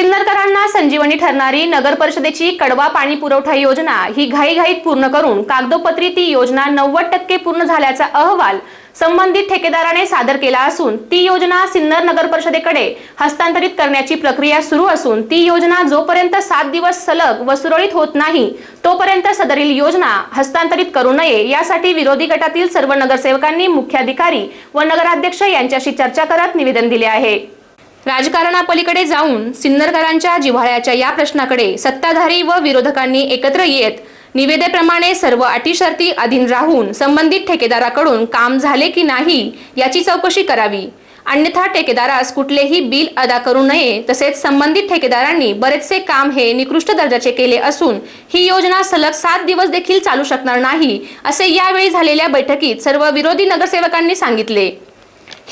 सिन्नरकरांना संजीवनी ठरणारी नगर परिषदेची कडवा पाणी पुरवठा योजना ही घाईघाईत पूर्ण करून कागदोपत्री ती योजना नव्वद टक्के पूर्ण झाल्याचा अहवाल संबंधित ठेकेदाराने सादर केला असून ती योजना सिन्नर नगर परिषदेकडे हस्तांतरित करण्याची प्रक्रिया सुरू असून ती योजना जोपर्यंत सात दिवस सलग व सुरळीत होत नाही तोपर्यंत सदरील योजना हस्तांतरित करू नये यासाठी विरोधी गटातील सर्व नगरसेवकांनी मुख्याधिकारी व नगराध्यक्ष यांच्याशी चर्चा करत निवेदन दिले आहे. राजकारणापलीकडे जाऊन सिन्नरकरांच्या जिव्हाळ्याच्या या प्रश्नाकडे सत्ताधारी व विरोधकांनी एकत्र येत निवेदेप्रमाणे सर्व अटीशर्ती अधीन राहून संबंधित ठेकेदाराकडून काम झाले की नाही याची चौकशी करावी. अन्यथा ठेकेदारास कुठलेही बिल अदा करू नये तसेच संबंधित ठेकेदारांनी बरेचसे काम हे निकृष्ट दर्जाचे केले असून ही योजना सलग सात दिवस देखील चालू शकणार नाही असे यावेळी झालेल्या बैठकीत सर्व विरोधी नगरसेवकांनी सांगितले.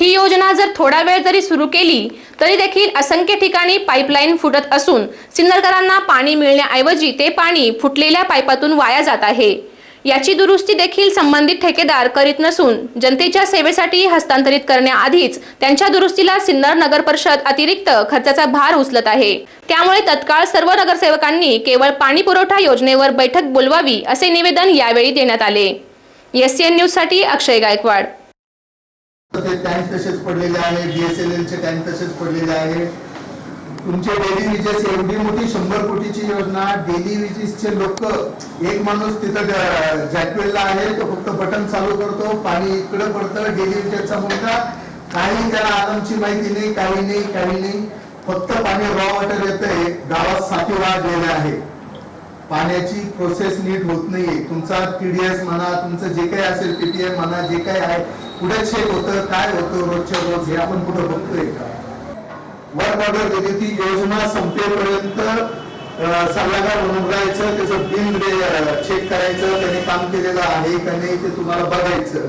ही योजना जर थोडा वेळ जरी सुरू केली तरी देखील असंख्य ठिकाणी पाईपलाईन फुटत असून सिन्नरकरांना पाणी मिळण्याऐवजी ते पाणी फुटलेल्या पाईपातून वाया जात आहे. याची दुरुस्ती देखील संबंधित ठेकेदार करीत नसून जनतेच्या सेवेसाठी हस्तांतरित करण्याआधीच त्यांच्या दुरुस्तीला सिन्नर नगर परिषद अतिरिक्त खर्चाचा भार उचलत आहे. त्यामुळे तत्काळ सर्व नगरसेवकांनी केवळ पाणी पुरवठा योजनेवर बैठक बोलवावी असे निवेदन यावेळी देण्यात आले. एस न्यूजसाठी अक्षय गायकवाड. टँक तसेच पडलेले आहे बीएसएनएलचे टँक तसेच पडलेले आहे. तुमचे डेली विजेस एवढी मोठी शंभर कोटीची योजना डेली विजेसचे लोक एक माणूस तिथं जॅकवेलला आहे तो फक्त बटन चालू करतो पाणी इकडे पडतं डेली विजेसचा मुलगा काही त्याला आरामची माहिती नाही काही नाही काही नाही. फक्त पाणी रॉ वॉटर येतंय गावात साथी वाढ गेले आहे. पाण्याची प्रोसेस नीट होत नाहीये. तुमचा टीडीएस म्हणा तुमचं जे काही असेल पीटीएम म्हणा जे काही आहे पुढे चेक होतं काय होतं रोजच्या रोज हे आपण कुठं बघतोय का? वर्क ऑर्डर दिली ती योजना संपेपर्यंत सल्लागार म्हणून राहायचं त्याचं बिल चेक करायचं त्याने काम केलेलं आहे का नाही ते तुम्हाला बघायचं.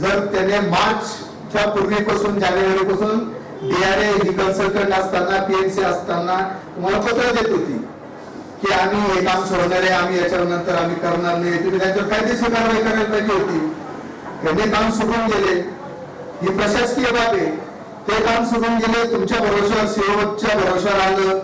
जर त्याने मार्चच्या पूर्वीपासून जानेवारीपासून डीआरए ही कन्सल्टंट असताना पीएमसी असताना तुम्हाला पत्र देत होती की आम्ही हे काम सोडणार आहे आम्ही याच्यानंतर आम्ही करणार नाही. तुम्ही त्याच्यावर कायदेशीर कारवाई करायला पाहिजे होती. त्यांनी काम सुटून गेले. ही प्रशासकीय बाब आहे. ते काम सुटून गेले तुमच्या भरोश्यावर सेवकच्या भरोश्यावर आलं.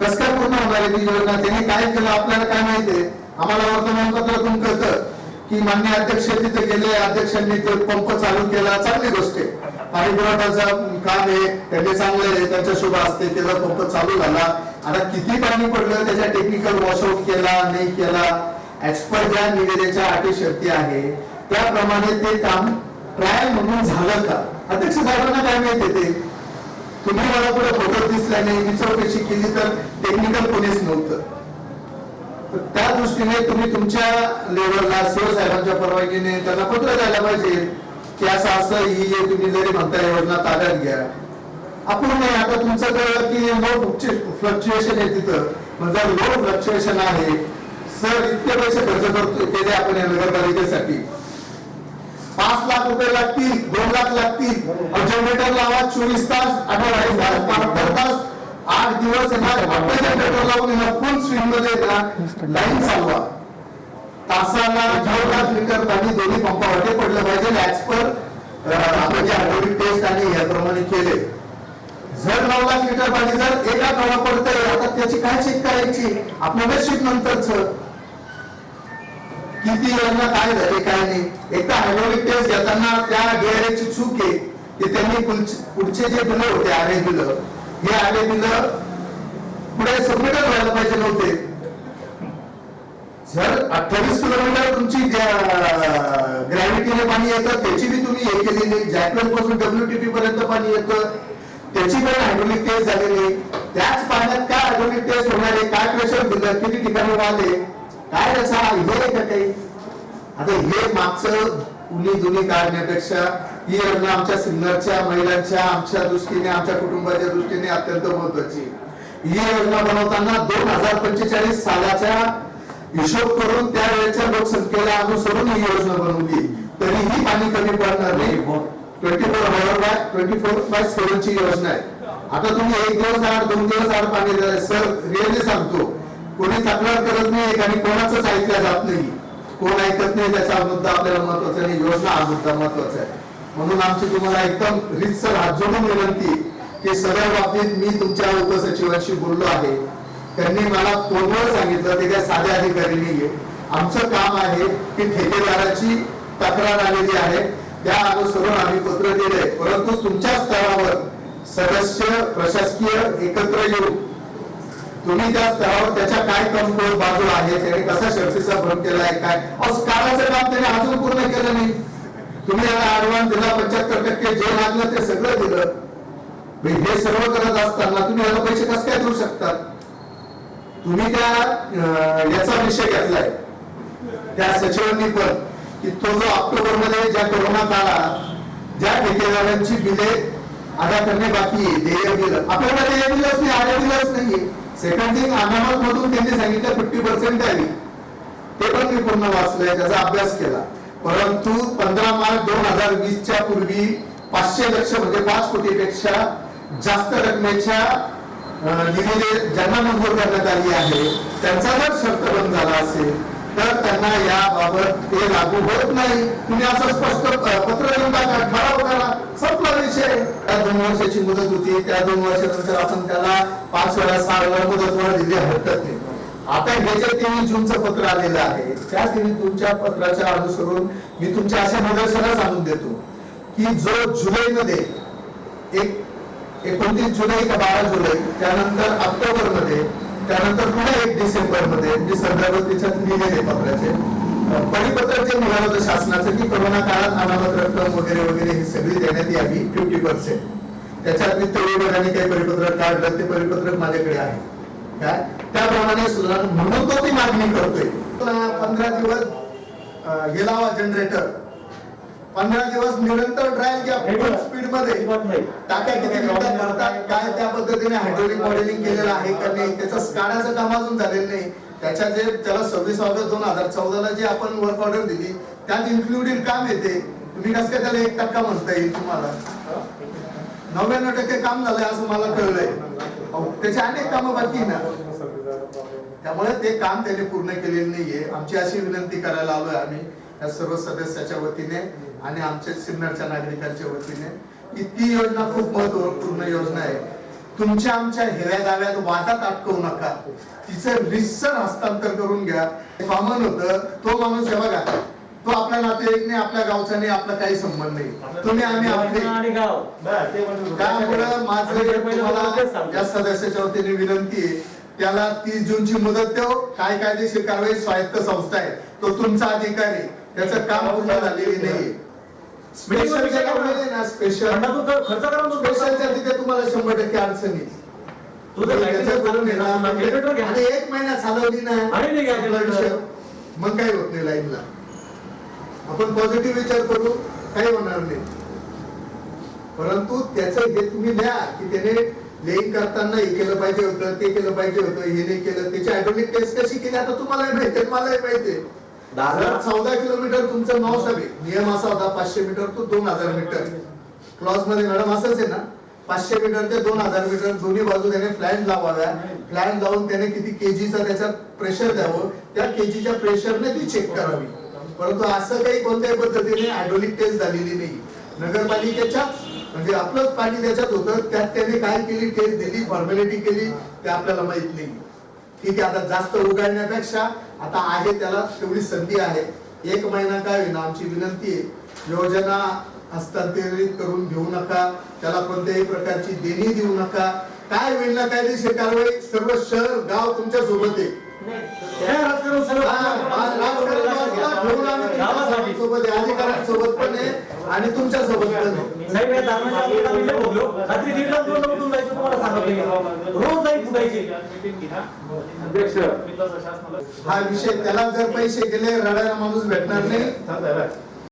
कस काय पूर्ण होणार आहे ती योजना? त्यांनी काय केलं? आपल्याला काय माहितीये आम्हाला वर्तमानपत्रातून कळतं की मान्य अध्यक्ष तिथे गेले. अध्यक्षांनी ते पंप चालू केला. चांगली गोष्ट आहे. पाणी पुरवठ्याचं काम आहे. त्यांनी चांगलं आहे. त्याच्या शुभ असते त्याचा पंप चालू झाला. आता किती पाणी पडलं? त्याच्या टेक्निकल वॉशआउट केला नाही केला. एक्सपर्ट ज्या निवेदेच्या अटी शर्ती आहे त्याप्रमाणे ते काम ट्रायल म्हणून झालं का? अध्यक्ष साहेबांना काय माहिती ते? तुम्ही मला पुढे फोटो दिसला नाही मी चौकशी केली तर टेक्निकल कोणीच नव्हतं. त्या दृष्टीने तुम्ही तुमच्या लेवलला सीओ साहेबांच्या परवानगीने त्यांना पत्र द्यायला पाहिजे की असं असं ही तुम्ही जरी म्हणता योजना ताब्यात घ्या. आपण नाही आता तुमचं कळलं की लो फ्लक्च्युएशन आहे तिथं. म्हणजे लो फ्लक्च्युएशन आहे सर इतके पैसे खर्च करतो केले आपण या नगरपालिकेसाठी. लाख रुपये लागतील दोन लाख लागतील. जनरेटर लावा चोवीस तास अठरा तास बहात्तर तास आठ दिवस जनरेटर लावून येणार फुल स्विंगमध्ये लाईन चालवा. तासाला नऊ लाख लिटर पाणी दोन्ही पंपावरती पडलं पाहिजे ऍज पर आपण जे हायड्रोलिक टेस्ट आणि याप्रमाणे केले. जर नऊ लाख लिटर पाणी जर एका गावा पडतंय आता त्याची काय चेक करायची? आपल्या बेडशीट नंतरच. किती योजना काय झाले काय नाही. एकदा हायड्रोलिक टेस्ट घेताना त्या डीआरएची चूक आहे की त्यांनी पुढचे जे बिल होते आरे बिल हे आरे बिल पुढे सबमिट व्हायला पाहिजे नव्हते. जर अठ्ठावीस किलोमीटर तुमची ग्रॅव्हिटीने पाणी येतं त्याची बी तुम्ही हे केली नाही जॅकवेल पासून डब्ल्यूटीपी पर्यंत पाणी येतं. त्याची पण हायड्रोलिक टेस्ट झालेली त्याच पाण्यात काय हायड्रोलिक टेस्ट होणार आहे? काय प्रेशर दिलं किती ठिकाणी वाले काय त्याचा हे का काही? आता हे मागचं उली दुनी काढण्यापेक्षा ही योजना आमच्या सिन्नरच्या महिलांच्या आमच्या दृष्टीने आमच्या कुटुंबाच्या दृष्टीने अत्यंत महत्वाची ही योजना बनवताना दोन हजार पंचेचाळीस सालाच्या हिशोब करून त्यावेळेच्या लोकसंख्येला अनुसरून ही योजना बनवली. तरीही पाणी कमी पडणार नाही. Twenty four hour by twenty four by seven ची योजना आहे. आता तुम्ही एक दिवस आड दोन दिवस आड पाणी सर रिअली सांगतो कोणी तक्रार करत नाही आणि कोणाचंच ऐकल्या जात नाही. कोण ऐकत नाही त्याचा मुद्दा आपल्याला महत्त्वाचा नाही योजना हा मुद्दा महत्त्वाचा आहे. म्हणून आमची तुम्हाला एकदम रितसर हात जोडून विनंती की सगळ्या बाबतीत मी तुमच्या उपसचिवांशी बोललो आहे. त्यांनी मला फोनवर सांगितलं ते काय साधे अधिकारी नाहीये. आमचं काम आहे की ठेकेदाराची तक्रार आलेली आहे. त्या अनुसरून आम्ही पत्र दिलंय. परंतु तुमच्या स्तरावर सदस्य प्रशासकीय एकत्र येऊन तुम्ही त्या स्तरावर त्याच्या काय कमकुवत बाजू आहे त्याने कसा शर्तीचा भ्रम केलाय काय? कामाचं काम त्याने अजून पूर्ण केलं नाही. तुम्ही याला आडवान दिला पंच्याहत्तर टक्के जे लागलं ते सगळं दिलं. हे सर्व करत असताना तुम्ही याला पैसे कसं काय देऊ शकतात तुम्ही त्या अं, याचा विषय घेतलाय. त्या सचिवांनी पण की तो जो ऑक्टोबरमध्ये ज्या कोरोना काळा ज्या ठेकेदारांची बिले अदा करणे बाकी आहे देय बिल. आपल्याकडे देय बिलच नाही आडे बिलच नाहीये. सेकंड थिंग अनामत मधून त्यांनी सांगितलं फिफ्टी पर्सेंट द्यावी. ते पण मी पूर्ण वाचलंय त्याचा अभ्यास केला. परंतु पंधरा मार्च दोन हजार वीस च्या पूर्वी पाचशे लक्ष म्हणजे पाच कोटीपेक्षा जास्त रकमेच्या अं, ज्यांना मंजूर करण्यात आली आहे त्यांचा जर शर्त बंद झाला असेल तर त्यांना याबाबत ते लागू होत नाही. तुम्ही असं स्पष्ट पत्र देऊन टाका ठराव करा संपला विषय त्या दोन वर्षाची मुदत होती त्या दोन वर्षानंतर आपण त्याला पाच वेळा सहा वेळा मुदतवाढ दिली हरकत नाही. आता हे जे तेवीस जूनचं पत्र आलेलं आहे. त्या तेवीस तुमच्या पत्राच्या अनुसरून मी तुमच्या अशा निदर्शनास आणून देतो की जो जुलैमध्ये एक एकोणतीस जुलै का बारा जुलै त्यानंतर ऑक्टोबरमध्ये त्यानंतर पुन्हा एक डिसेंबरमध्ये मी म्हणजे संदर्भ त्याच्यात लिहिलेले पत्राचे. अं, परिपत्रक जे मिळालं होतं शासनाचं की कोरोना काळात अनामत रक्कम वगैरे वगैरे ही सगळी देण्यात यावी फिफ्टी पर्सेंट त्याच्यात वित्त विभागाने काही परिपत्रक काढलं ते परिपत्रक माझ्याकडे आहे. काय त्याप्रमाणे सुद्धा म्हणून तो ती मागणी करतोय. पंधरा दिवस हे लावा जनरेटर पंधरा दिवस निरंतर ड्रायल घ्या फुल स्पीडमध्ये. टाक्या किती मिनिटात भरतात काय त्या पद्धतीने हायड्रोलिक मॉडेलिंग केलेलं आहे का नाही त्याचं स्काडाचं काम अजून झालेलं नाही. त्याच्या जे त्याला सव्वीस ऑगस्ट दोन हजार चौदाला जे आपण वर्क ऑर्डर दिली त्यात इन्क्लुडेड काम येते. तुम्ही कसं काय त्याला एक टक्का म्हणता येईल तुम्हाला? नव्याण्णव टक्के काम झालंय असं मला कळलंय. त्याची त्याचे अनेक कामं बाकी ना. त्यामुळे ते काम त्याने पूर्ण केलेलं नाहीये. आमची अशी विनंती करायला आलोय आम्ही या सर्व सदस्याच्या वतीने आणि आमच्या सिन्नरच्या नागरिकांच्या वतीने. की ती योजना खूप महत्त्वपूर्ण योजना आहे. तुमच्या आमच्या हिऱ्या दाव्यात वादात अटकवू नका. तिचं रिसर हस्तांतर करून घ्या. कॉमन होतं तो माणूस आहे बघा. तो आपल्या नातेवाईक नाही आपल्या गावचा नाही आपला काही संबंध नाही. तुम्ही आम्ही आपले. आणि गाव. त्यामुळे माझं या सदस्याच्या वतीने विनंती आहे. त्याला तीस जूनची मुदत देऊ काय कायदेशीर कारवाई स्वायत्त संस्था आहे. तो तुमचा अधिकारी त्याचं काम पूर्ण झालेली नाही. स्पेशल स्पेशल स्पेशलच्या तिथे तुम्हाला शंभर टक्के अडचणी घ्या. आणि एक महिना चालवली नाही. मग काही होत नाही लाईनला. आपण पॉझिटिव्ह विचार करू काही होणार नाही. परंतु त्याचं हे तुम्ही लिहा की त्याने लेईंग करताना हे केलं पाहिजे होतं ते केलं पाहिजे होतं हे नाही केलं त्याची हायड्रोलिक टेस्ट कशी केली आता तुम्हालाही माहिती आहे, मलाही माहिती चौदा किलोमीटर तुमचं नाव सभे नियम असा होता पाचशे मीटर तो दोन हजार मीटर. क्लॉजमध्ये मॅडम असंच आहे ना पाचशे मीटर ते दोन हजार मीटर दोन्ही बाजू त्याने फ्लॅट लावाव्या. फ्लॅट लावून त्याने किती केजीचा त्याच्यात प्रेशर द्यावं त्या केजीच्या प्रेशरने ती चेक करावी. परंतु असं काही कोणत्याही पद्धतीने हायड्रोलिक टेस्ट झालेली नाही. नगरपालिकेच्या म्हणजे आपलंच पाणी त्याच्यात होतं त्यात त्याने काय केली टेस्ट दिली फॉर्मॅलिटी केली ते आपल्याला माहीत नाही. ठीक आहे आता जास्त उगाडण्यापेक्षा आता आहे त्याला तेवढी संधी आहे. एक महिना काय होईना आमची विनंती आहे योजना हस्तांतरित करून घेऊ नका त्याला कोणत्याही प्रकारची देणी देऊ नका. काय होईल ना कायदेशीर कारवाई सर्व शहर गाव तुमच्यासोबत आहे त्या राजकारण सगळं हा, आज राजकारण बाजूला ठेवून आम्ही तुमच्या आहे अधिकाऱ्यांसोबत पण आहे आणि तुमच्यासोबत पण आहे. साहेब या दरम्यान आपल्याला मी लय बोललो. रात्री दीड लाख दोन लाख उठून जायचं तुम्हाला सांगितलं रोज जाईल फुटायची हा विषय त्याला जर पैसे गेले रडायला माणूस भेटणार नाही.